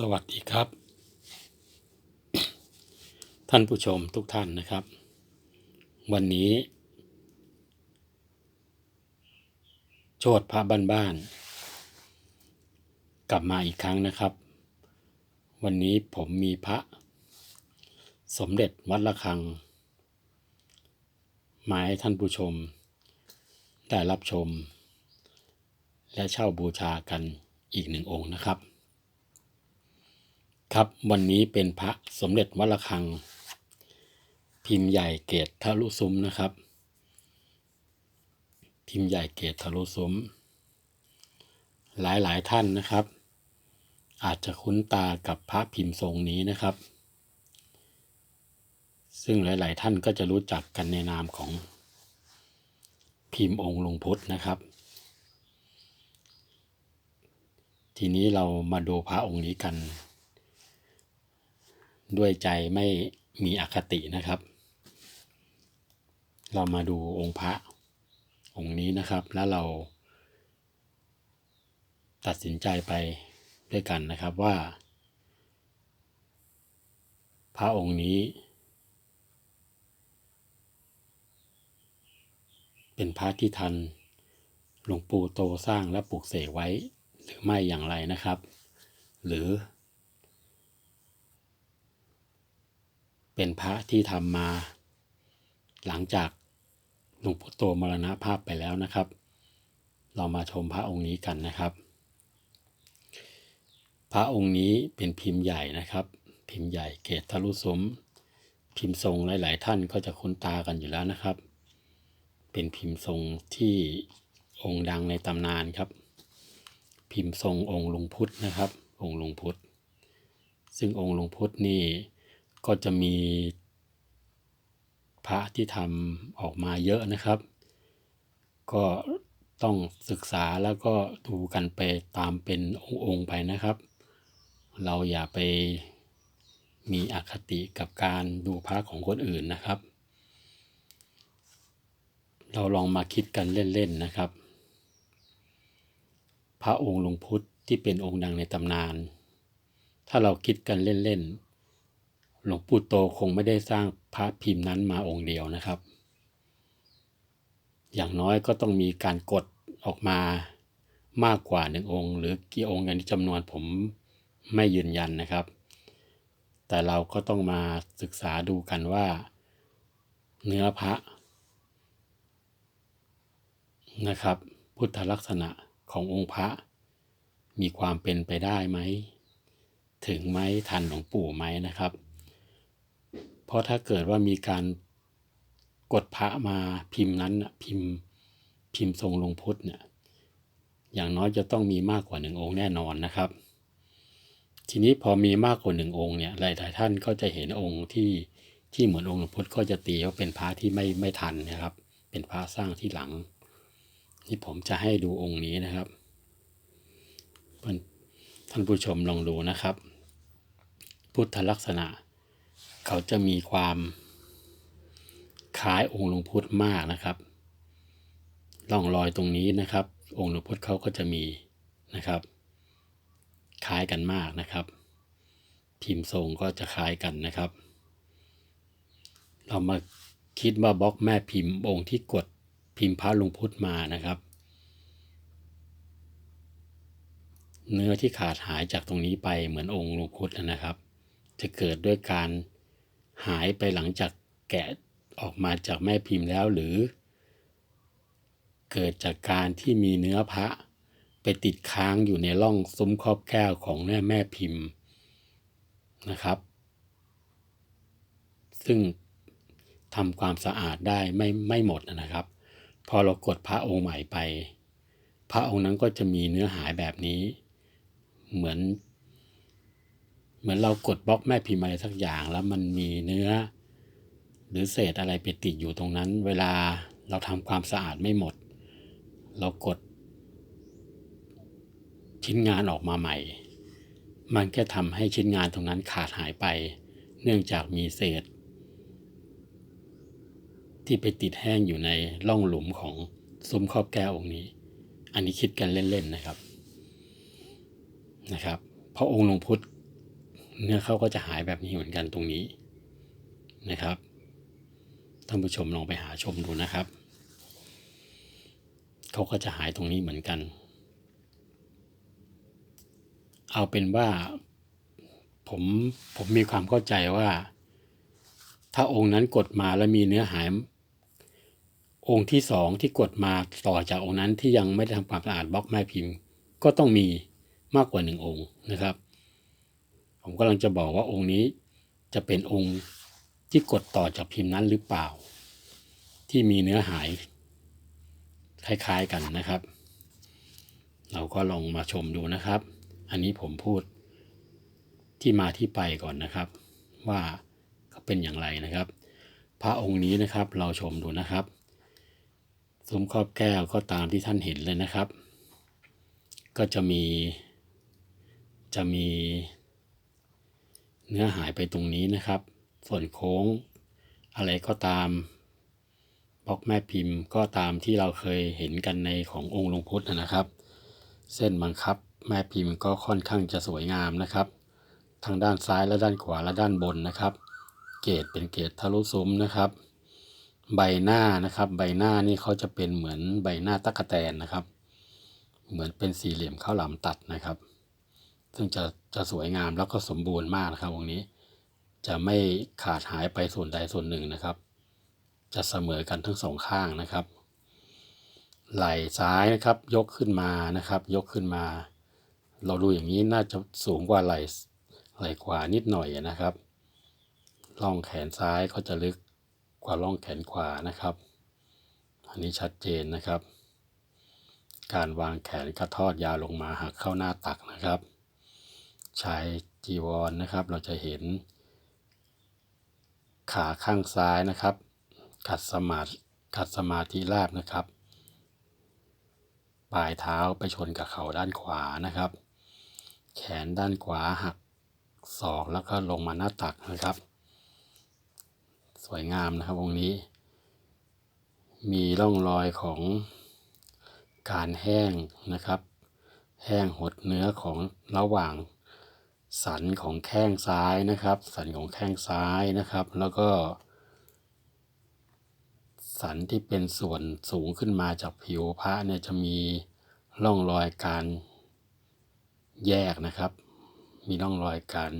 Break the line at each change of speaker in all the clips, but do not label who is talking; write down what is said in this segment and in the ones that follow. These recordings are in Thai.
สวัสดีครับ ท่านผู้ชมทุกท่านนะครับ วันนี้ โชดพระบ้านๆกลับมาอีกครั้งนะครับ วันนี้ผมมีพระ สมเด็จวัดระฆัง มาให้ท่านผู้ชม ได้รับชม และเช่าบูชากันอีกหนึ่งองค์นะครับ ครับวันนี้เป็นพระสมเด็จวัดระฆัง พิมพ์ใหญ่เกตทะลุซุ้มนะครับ พิมพ์ใหญ่เกตทะลุซุ้ม หลายหลายท่านนะครับ อาจจะคุ้นตากับพระพิมพ์ทรงนี้นะครับ ซึ่งหลาย ๆ ท่านก็จะรู้จักกันในนามของพิมพ์องค์ลงพุทธนะครับ ทีนี้เรามาดูพระองค์นี้กัน ด้วยใจไม่มีอคตินะครับ เรามาดูองค์พระองค์นี้นะครับ แล้วเรา ตัดสินใจไปด้วยกันนะครับว่า พระองค์นี้ เป็นพระที่ทันหลวงปู่โตสร้างและปลูกเสกไว้หรือไม่อย่างไรนะครับ หรือ เป็นพระที่ทำมา หลังจากหลวงปู่โตมรณภาพไปแล้วนะครับ เรามาชมพระองค์นี้กันนะครับ พระองค์นี้เป็นพิมพ์ใหญ่นะครับ พิมพ์ใหญ่เกตทะลุซุ้มพิมพ์ทรงหลาย ๆ ท่านก็จะคุ้นตากันอยู่แล้วนะครับ เป็นพิมพ์ทรงที่องค์ดังในตำนานครับ พิมพ์ทรงองค์ลุงพุทธนะครับ องค์ลุงพุทธซึ่งองค์ลุงพุทธนี่ ก็จะมีพระที่ทำออกมาเยอะนะครับ ก็ต้องศึกษาแล้วก็ดูกันไปตามเป็นองค์ๆไปนะครับ เราอย่าไปมีอคติกับการดูพระของคนอื่นนะครับ เราลองมาคิดกันเล่นๆนะครับ พระองค์หลวงพุทธที่เป็นองค์ดังในตำนาน ถ้าเราคิดกันเล่นๆ หลวงปู่โตคงไม่ได้สร้างพระพิมพ์นั้นมาองค์เดียวนะครับ อย่างน้อยก็ต้องมีการกดออกมามากกว่าหนึ่งองค์ หรือกี่องค์อย่างที่จำนวนผมไม่ยืนยันนะครับ แต่เราก็ต้องมาศึกษาดูกันว่า เนื้อพระนะครับ พุทธลักษณะขององค์พระ มีความเป็นไปได้ไหม ถึงไหมทันหลวงปู่ไหมนะครับ เพราะถ้าเกิดว่ามีการกดพระมาพิมพ์นั้นน่ะพิมพ์พิมพ์ทรงลงพุทธเนี่ยอย่างน้อยจะต้องมีมากกว่าหนึ่งองค์แน่นอนนะครับ ทีนี้พอมีมากกว่าหนึ่งองค์เนี่ยหลายๆท่านก็จะเห็นองค์ที่ที่เหมือนองค์หลวงพุทธก็จะตีว่าเป็นพระที่ไม่ไม่ทันนะครับ เป็นพระสร้างที่หลังนี่ผมจะให้ดูองค์นี้นะครับท่านผู้ชมลองดูนะครับ พุทธลักษณะ เขาจะมีความคล้ายองค์หลวงพุทธมากนะครับร่องรอยตรงนี้นะครับ องค์หลวงพุทธเขาก็จะมีนะครับ คล้ายกันมากนะครับ พิมพ์ทรงก็จะคล้ายกันนะครับ เรามาคิดว่าบล็อกแม่พิมพ์องค์ที่กดพิมพ์พระหลวงพุทธมานะครับ เนื้อที่ขาดหายจากตรงนี้ไปเหมือนองค์หลวงพุทธนะครับ จะเกิดด้วยการ หายไปหลังจากแกะออกมาจากแม่พิมพ์แล้วหรือ เกิดจากการที่มีเนื้อพระไปติดค้างอยู่ในร่องซุ้มครอบแก้วของแม่แม่พิมพ์นะครับ ซึ่งทำความสะอาดได้ไม่ไม่หมดนะครับ พอเรากดพระองค์ใหม่ไป พระองค์นั้นก็จะมีเนื้อหายแบบนี้ เหมือน เหมือนเรากดบล็อกแม่พิมพ์อะไรสักอย่าง แล้วมันมีเนื้อ หรือเศษอะไรไปติดอยู่ตรงนั้น เวลาเราทำความสะอาดไม่หมด เรากด ชิ้นงานออกมาใหม่ มันก็ทำให้ชิ้นงานตรงนั้นขาดหายไป เนื่องจากมีเศษ ที่ไปติดแห้งอยู่ในร่องหลุมของซุ้มครอบแก้วองค์นี้ อันนี้คิดกันเล่นๆนะครับนะครับ เพราะองค์หลวงพุทธ เนื้อเขาก็จะหายแบบนี้เหมือนกันตรงนี้นะครับท่านผู้ชมลองไปหาชมดูนะครับเขาก็จะหายตรงนี้เหมือนกัน เอาเป็นว่าผมผมมีความเข้าใจว่า ถ้าองค์นั้นกดมาแล้วมีเนื้อหายองค์ที่สองที่กดมาต่อจากองค์นั้นที่ยังไม่ได้ทำความสะอาดบล็อกแม่พิมพ์ ก็ต้องมีมากกว่าหนึ่งองค์นะครับ ผมกำลังจะบอกว่าองค์นี้จะเป็นองค์ที่กดต่อจากพิมพ์นั้นหรือเปล่า ที่มีเนื้อหายคล้ายๆกันนะครับ เราก็ลองมาชมดูนะครับ อันนี้ผมพูดที่มาที่ไปก่อนนะครับ ว่าเขาเป็นอย่างไรนะครับ พระองค์นี้นะครับเราชมดูนะครับซุ้มครอบแก้วก็ตามที่ท่านเห็นเลยนะครับ ก็จะมีจะมี เนื้อหายไปตรงนี้นะครับ ส่วนโค้งอะไรก็ตามบล็อกแม่พิมพ์ก็ตามที่เราเคยเห็นกันในขององค์หลวงพุทธนะครับ เส้นบังคับแม่พิมพ์ก็ค่อนข้างจะสวยงามนะครับทางด้านซ้ายและด้านขวาและด้านบนนะครับ เกตเป็นเกตทะลุซุ้มนะครับ ใบหน้านะครับ ใบหน้านี่เขาจะเป็นเหมือนใบหน้าตะกะแตนนะครับ เหมือนเป็นสี่เหลี่ยมข้าวหลามตัดนะครับ ซึ่งจะจะสวยงามแล้วก็สมบูรณ์มากนะครับวงนี้ จะไม่ขาดหายไปส่วนใดส่วนหนึ่งนะครับ จะเสมอกันทั้งสองข้างนะครับ ไหล่ซ้ายนะครับยกขึ้นมานะครับ ยกขึ้นมา เราดูอย่างนี้น่าจะสูงกว่าไหล่ไหล่ขวานิดหน่อยนะครับร่องแขนซ้ายก็จะลึกกว่าร่องแขนขวานะครับ อันนี้ชัดเจนนะครับ การวางแขนกระทอดยาวลงมาหักเข้าหน้าตักนะครับ ชายจีวรนนะครับ เราจะเห็น ขาข้างซ้ายนะครับกัดสมาธิกัดสมาธิราบนะครับ ปลายเท้าไปชนกับเข่าด้านขวานะครับ แขนด้านขวาหักศอกแล้วก็ลงมาหน้าตักนะครับ สวยงามนะครับองค์นี้ มีร่องรอยของการแห้งนะครับ แห้งหดเนื้อของระหว่าง สันของแข้งซ้ายนะครับ สันของแข้งซ้ายนะครับ แล้วก็ สันที่เป็นส่วนสูงขึ้นมาจากผิวพระเนี่ยจะมีร่องรอยการแยกนะครับ มีร่องรอยการ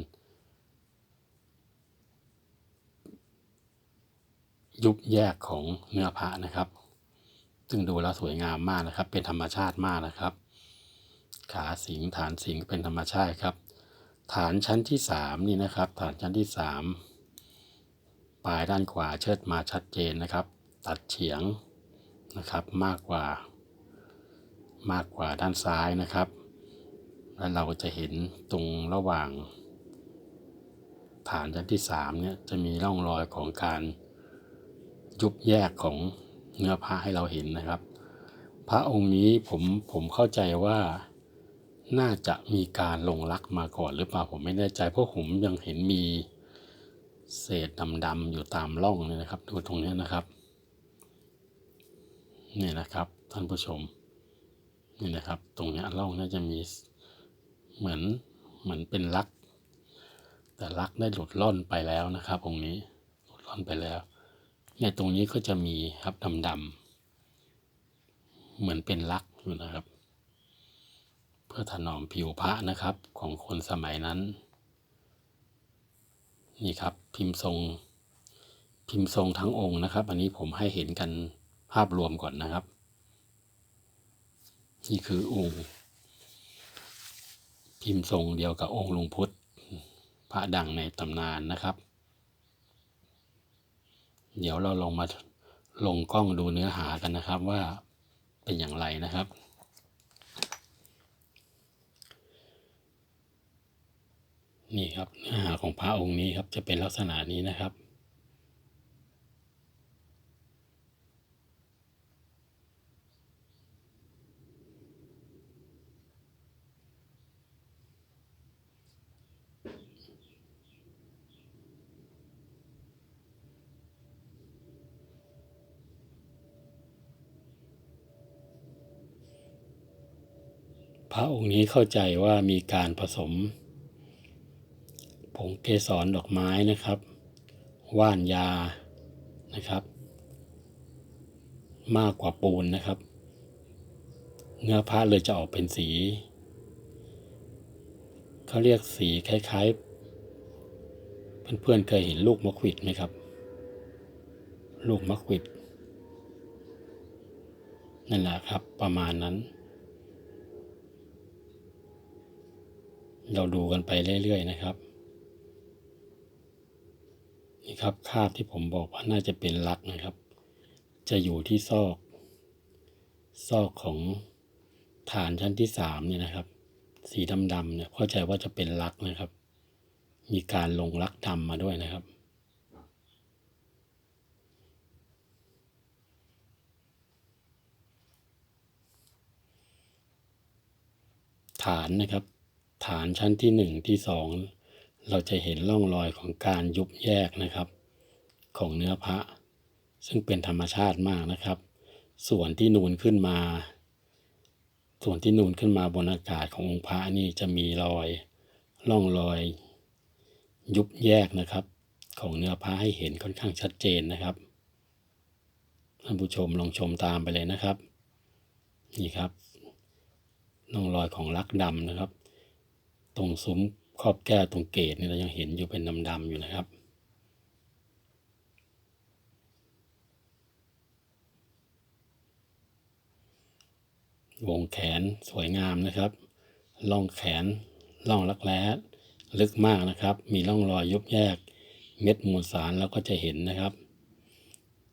ยุบแยกของเนื้อพระนะครับ ซึ่งดูแล้วสวยงามมากนะครับ เป็นธรรมชาติมากนะครับ ขาสิงฐานสิงเป็นธรรมชาติครับ ฐานชั้นที่สามนี่นะครับ ฐานชั้นที่สามปลายด้านขวาเชิดมาชัดเจนนะครับ ตัดเฉียงนะครับมากกว่า มากกว่าด้านซ้ายนะครับ แล้วเราจะเห็นตรงระหว่าง ฐานชั้นที่สามเนี่ยจะมีร่องรอยของการยุบแยกของเนื้อพระให้เราเห็นนะครับ พระองค์นี้ผมผมเข้าใจว่า น่าจะมีการลงรักมาก่อนหรือเปล่าผมไม่แน่ใจเพราะผมยังเห็นมีเศษดำๆอยู่ตามร่องเลยนะครับ ดูตรงนี้นะครับนี่นะครับท่านผู้ชมนี่นะครับ ตรงนี้ร่องน่าจะมีเหมือนเหมือนเป็นลัก แต่ลักได้หลุดล่อนไปแล้วนะครับองนี้หลุดล่อนไปแล้วเนี่ยตรงนี้ก็จะมีครับดำๆเหมือนเป็นลักอยู่นะครับ เพื่อถนอมผิวพระนะครับของคนสมัยนั้น นี่ครับพิมพ์ทรง พิมพ์ทรงทั้งองค์นะครับ อันนี้ผมให้เห็นกันภาพรวมก่อนนะครับ นี่คือองค์พิมพ์ทรงเดียวกับองค์ลวงพุทธพระดังในตำนานนะครับ เดี๋ยวเราลองมาลงกล้องดูเนื้อหากันนะครับว่าเป็นอย่างไรนะครับ นี่ครับเนื้อหาของพระองค์นี้ครับจะเป็นลักษณะนี้นะครับ พระองค์นี้เข้าใจว่ามีการผสม ผงเกสรดอกไม้นะครับว่านยานะครับ มากกว่าปูนนะครับ เนื้อพระเลยจะออกเป็นสีเขาเรียกสีคล้ายๆ เพื่อนๆเคยเห็นลูกมะขวิดไหมครับ ลูกมะขวิดนั่นแหละครับประมาณนั้น เราดูกันไปเรื่อยๆนะครับ นี่ครับคาบที่ผมบอกว่าน่าจะเป็นลักนะครับ จะอยู่ที่ซอก ซอกของฐานชั้นที่สามเนี่ยนะครับ สีดำๆเนี่ยเข้าใจว่าจะเป็นลักนะครับ มีการลงลักดำมาด้วยนะครับฐานนะครับ ฐานชั้นที่หนึ่งที่สอง เราจะเห็นร่องรอยของการยุบแยกนะครับ ของเนื้อพระ ซึ่งเป็นธรรมชาติมากนะครับ ส่วนที่นูนขึ้นมา ส่วนที่นูนขึ้นมาบนอากาศขององค์พระนี่จะมีรอยร่องรอย ยุบแยกนะครับ ของเนื้อพระให้เห็นค่อนข้างชัดเจนนะครับท่านผู้ชมลองชมตามไปเลยนะครับ นี่ครับร่องรอยของลักดำนะครับ ตรงซุ้ม ครอบแก้วตรงเกตนี่เรายังเห็นอยู่เป็นดำๆอยู่นะครับ วงแขนสวยงามนะครับร่องแขนร่องรักแร้ลึกมากนะครับ มีร่องรอยยุบแยก เม็ดมวลสารเราก็จะเห็นนะครับ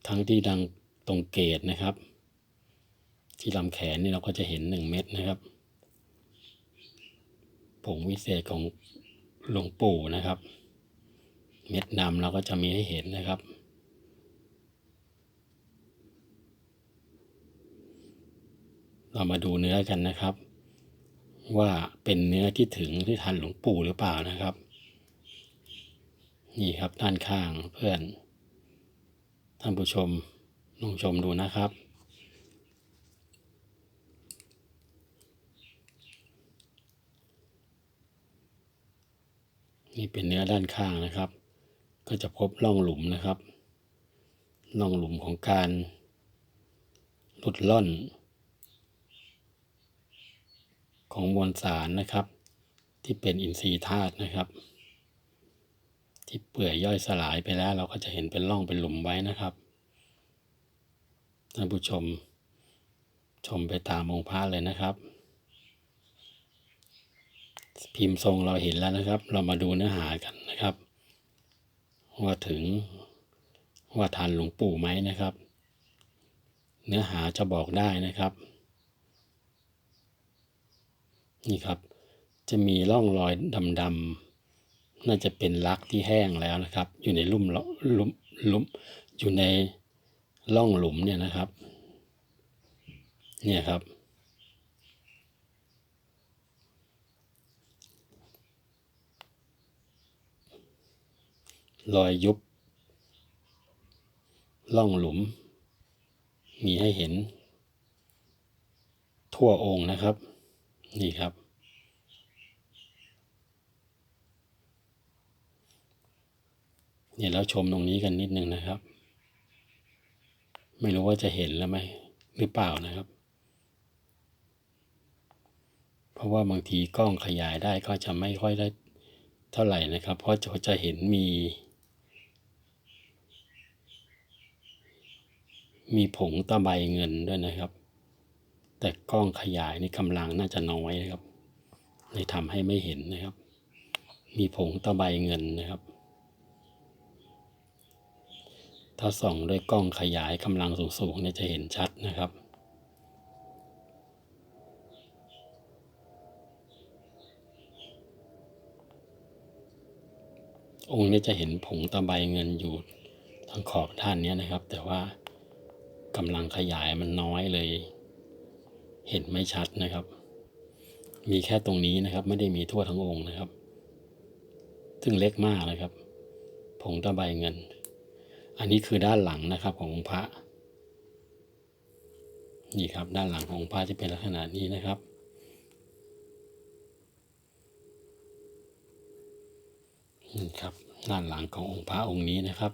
ทั้งที่ดังตรงเกตนะครับ ที่ลำแขนนี่เราก็จะเห็นหนึ่งเม็ดนะครับผงวิเศษของ หลวงปู่นะครับ เม็ดดำเราก็จะมีให้เห็นนะครับ เรามาดูเนื้อกันนะครับ ว่าเป็นเนื้อที่ถึงที่ทันหลวงปู่หรือเปล่านะครับ นี่ครับด้านข้างเพื่อนท่านผู้ชมลองชมดูนะครับ นี่เป็นเนื้อด้านข้างนะครับ ก็จะพบร่องหลุมนะครับร่องหลุมของการหลุดล่อน ของมวลสารนะครับ ที่เป็นอินทรีย์ธาตุนะครับ ที่เปื่อยย่อยสลายไปแล้ว เราก็จะเห็นเป็นร่องเป็นหลุมไว้นะครับท่านผู้ชมชมไปตามองค์พระเลยนะครับ พิมพ์ทรงเราเห็นแล้วนะครับ เรามาดูเนื้อหากันนะครับ ว่าถึงว่าทันหลวงปู่ไหมนะครับ เนื้อหาจะบอกได้นะครับ นี่ครับ จะมีร่องรอยดำๆน่าจะเป็นลักที่แห้งแล้วนะครับ อยู่ในลุ่มลุ่มลุ่มอยู่ในร่องหลุมเนี่ยนะครับ เนี่ยครับ รอยยุบร่องหลุม มีให้เห็น ทั่วองค์นะครับ นี่ครับ เนี่ยแล้วชมตรงนี้กันนิดนึงนะครับ ไม่รู้ว่าจะเห็นแล้วไหมหรือเปล่านะครับ เพราะว่าบางทีกล้องขยายได้ก็จะไม่ค่อยได้เท่าไหร่นะครับ เพราะจะจะเห็นมี มีผงตะไบเงินด้วยนะครับ แต่กล้องขยายในกำลังน่าจะน้อยนะครับเลยทำให้ไม่เห็นนะครับ มีผงตะไบเงินนะครับ ถ้าส่องด้วยกล้องขยายกำลังสูงๆเนี่ยจะเห็นชัดนะครับองค์นี้จะเห็นผงตะไบเงินอยู่ทางขอบด้านนี้นะครับ แต่ว่า กำลังขยายมันน้อยเลย เห็นไม่ชัดนะครับ มีแค่ตรงนี้นะครับ ไม่ได้มีทั่วทั้งองค์นะครับ ซึ่งเล็กมากนะครับ ผงตะไบเงิน อันนี้คือด้านหลังนะครับขององค์พระ นี่ครับด้านหลังขององค์พระจะเป็นลักษณะนี้นะครับนี่ครับด้านหลังขององค์พระองค์นี้นะครับ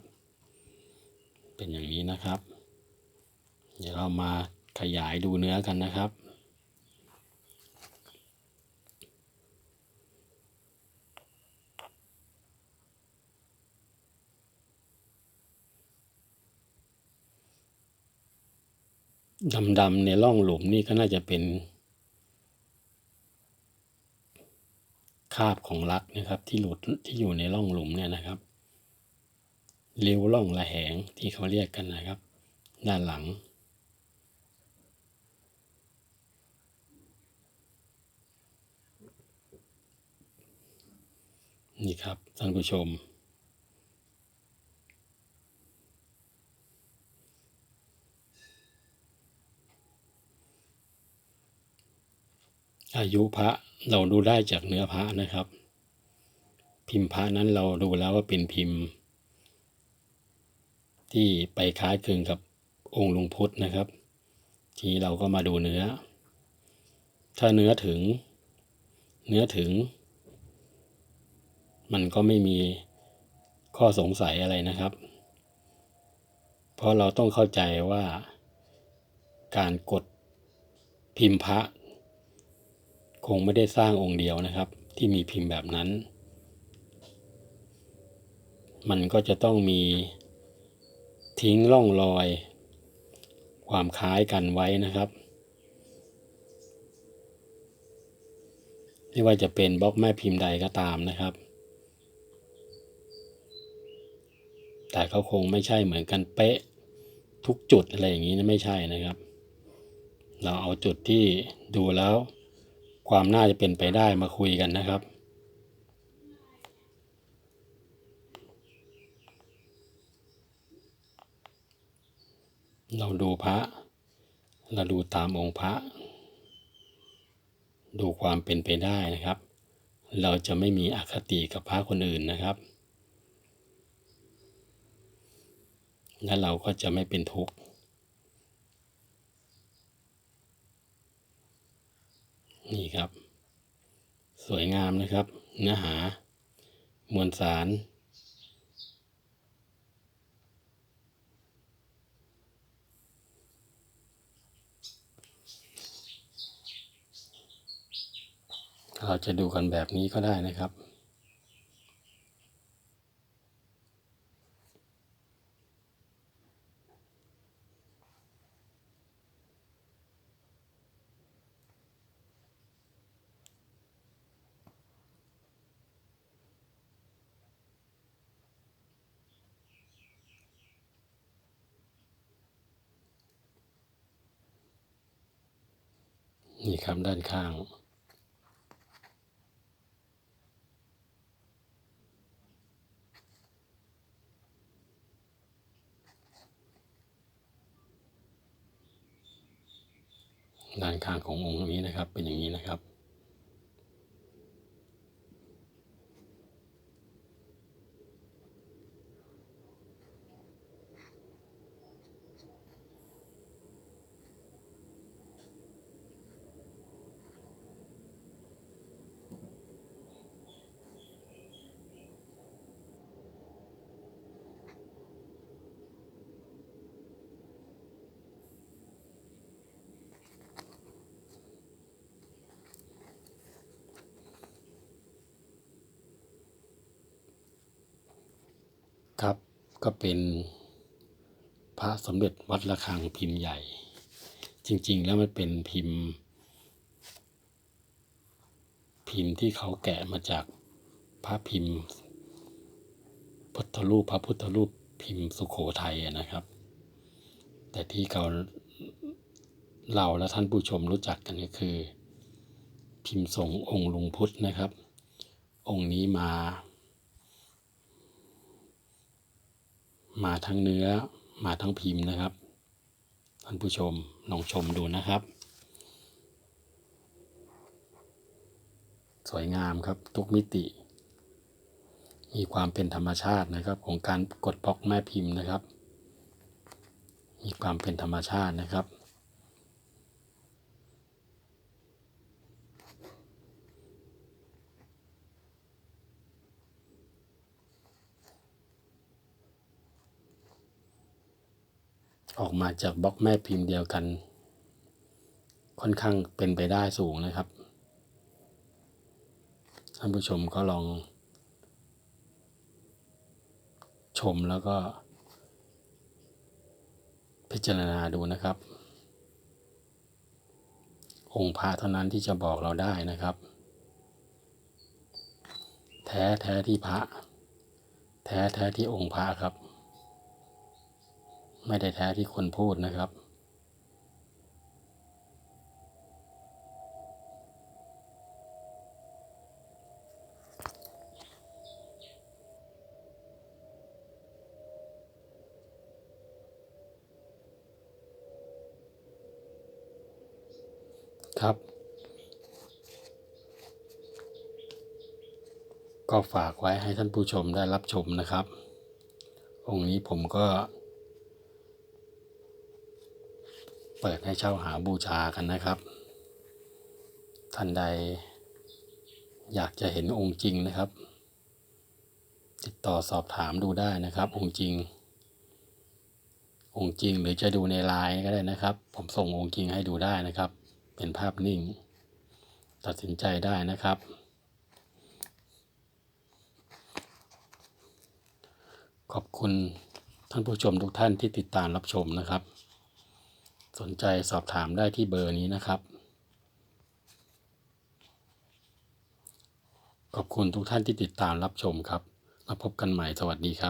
เป็นอย่างนี้นะครับ เดี๋ยวเรามาขยายดูเนื้อกันนะครับ ดำๆในร่องหลุมนี่ก็น่าจะเป็นคาบของลักนะครับที่หลุดที่อยู่ในร่องหลุมเนี่ยนะครับเลี้ยวร่องระแหงที่เขาเรียกกันนะครับ ด้านหลัง นี่ครับท่านผู้ชม อายุพระเราดูได้จากเนื้อพระนะครับ พิมพ์พระนั้นเราดูแล้วว่าเป็นพิมพ์ ที่ไปคล้ายคลึงกับองค์หลวงพุทธนะครับ ทีนี้เราก็มาดูเนื้อ ถ้าเนื้อถึง เนื้อถึง มันก็ไม่มีข้อสงสัยอะไรนะครับ เพราะเราต้องเข้าใจว่าการกดพิมพ์พระ คงไม่ได้สร้างองค์เดียวนะครับ ที่มีพิมพ์แบบนั้น มันก็จะต้องมีทิ้งร่องรอย ความคล้ายกันไว้นะครับไม่ว่าจะเป็นบล็อกแม่พิมพ์ใดก็ตามนะครับ แต่เขาคงไม่ใช่เหมือนกันเป๊ะทุกจุดอะไรอย่างนี้นะไม่ใช่นะครับ เราเอาจุดที่ดูแล้ว ความน่าจะเป็นไปได้มาคุยกันนะครับ เราดูพระ เราดูตามองค์พระ ดูความเป็นไปได้นะครับ เราจะไม่มีอคติกับพระคนอื่นนะครับ และเราก็จะไม่เป็นทุกข์นี่ครับ สวยงามนะครับ เนื้อหา มวลสาร เราจะดูกันแบบนี้ก็ได้นะครับ ด้านข้าง ด้านข้างขององค์นี้นะครับ เป็นอย่างนี้นะครับ ก็เป็นพระสมเด็จวัดระฆังพิมพ์ใหญ่ จริง ๆ แล้วมันเป็นพิมพ์ พิมพ์ที่เขาแกะมาจากพระพิมพ์พุทธรูปพระพุทธรูปพิมพ์สุโขทัยนะครับ แต่ที่เขาเราและท่านผู้ชมรู้จักกันก็คือ พิมพ์ทรงองค์ลุงพุทธนะครับ องค์นี้มา มาทั้งเนื้อมาทั้งพิมพ์นะครับท่านผู้ชมลองชมดูนะครับ สวยงามครับทุกมิติ มีความเป็นธรรมชาตินะครับ ของการกดบล็อกแม่พิมพ์นะครับ มีความเป็นธรรมชาตินะครับ ออกมาจากบล็อกแม่พิมพ์เดียวกัน ค่อนข้างเป็นไปได้สูงนะครับท่านผู้ชมก็ลอง ชมแล้วก็ พิจารณาดูนะครับ องค์พระเท่านั้นที่จะบอกเราได้นะครับ แท้แท้ที่พระ แท้แท้ที่องค์พระครับ ไม่ได้แท้ที่คนพูดนะครับ ครับ ก็ฝากไว้ให้ท่านผู้ชมได้รับชมนะครับ องค์นี้ผมก็ เปิดให้เช่าหาบูชากันนะครับ ท่านใด อยากจะเห็นองค์จริงนะครับ ติดต่อสอบถามดูได้นะครับ องค์จริง องค์จริงหรือจะดูในไลน์ก็ได้นะครับ ผมส่งองค์จริงให้ดูได้นะครับ เป็นภาพนิ่ง ตัดสินใจได้นะครับขอบคุณท่านผู้ชมทุกท่านที่ติดตามรับชมนะครับ สนใจสอบถามได้ที่เบอร์นี้นะครับ ขอบคุณทุกท่านที่ติดตามรับชมครับ มาพบกันใหม่สวัสดีครับ